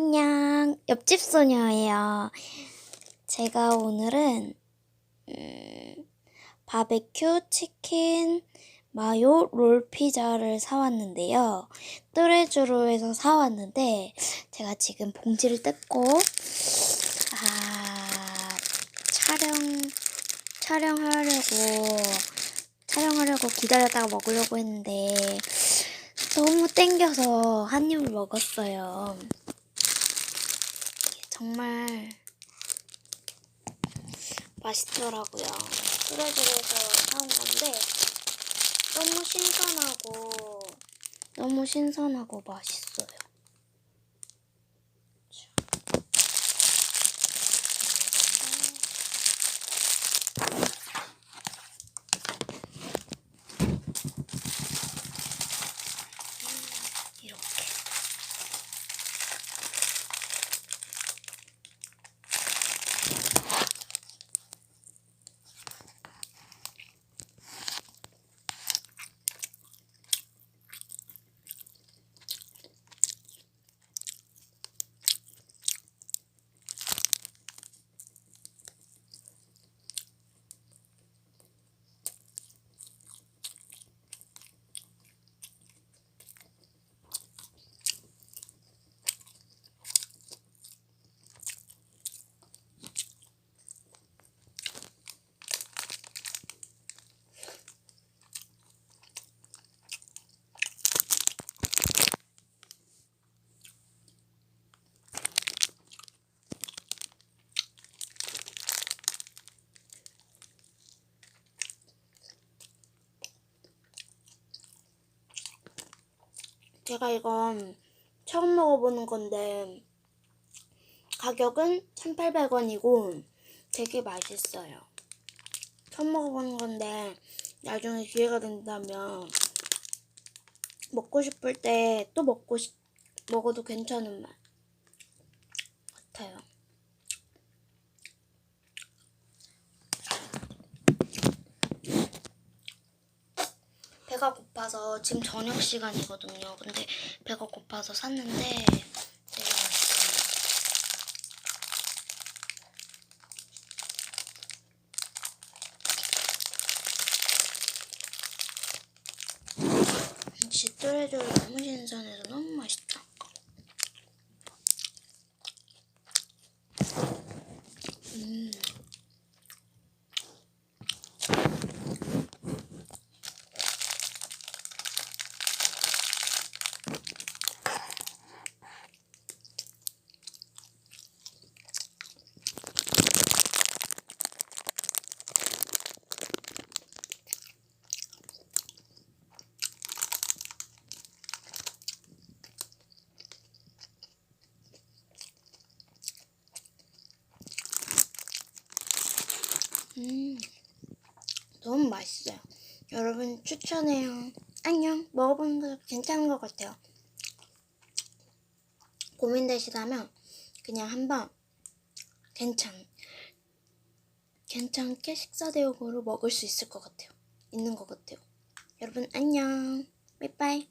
안녕, 옆집 소녀예요. 제가 오늘은 음, 바베큐 치킨 마요 롤 피자를 사왔는데요. 뚜레쥬르에서 사왔는데 제가 지금 봉지를 뜯고 아 촬영 촬영하려고 촬영하려고 기다렸다가 먹으려고 했는데 너무 땡겨서 한 입을 먹었어요. 정말 맛있더라고요. 뚜레쥬르에서 사온 건데 너무 신선하고 너무 신선하고 맛있어요. 이렇게. 제가 이건 처음 먹어보는 건데 가격은 1,800원이고 되게 맛있어요. 처음 먹어보는 건데 나중에 기회가 된다면 먹고 싶을 때 또 먹고 싶 먹어도 괜찮은 맛 같아요. 배가 고파서 지금 저녁 시간이거든요. 근데 배가 고파서 샀는데. 진짜 뚜레쥬르 너무 신선해서 너무 맛있다. 음. 음, 너무 맛있어요. 여러분 추천해요. 안녕. 먹어보는 거 괜찮은 것 같아요. 고민되시다면 그냥 한번 괜찮, 괜찮게 식사 대용으로 먹을 수 있을 것 같아요. 있는 것 같아요. 여러분 안녕. 빠이빠이.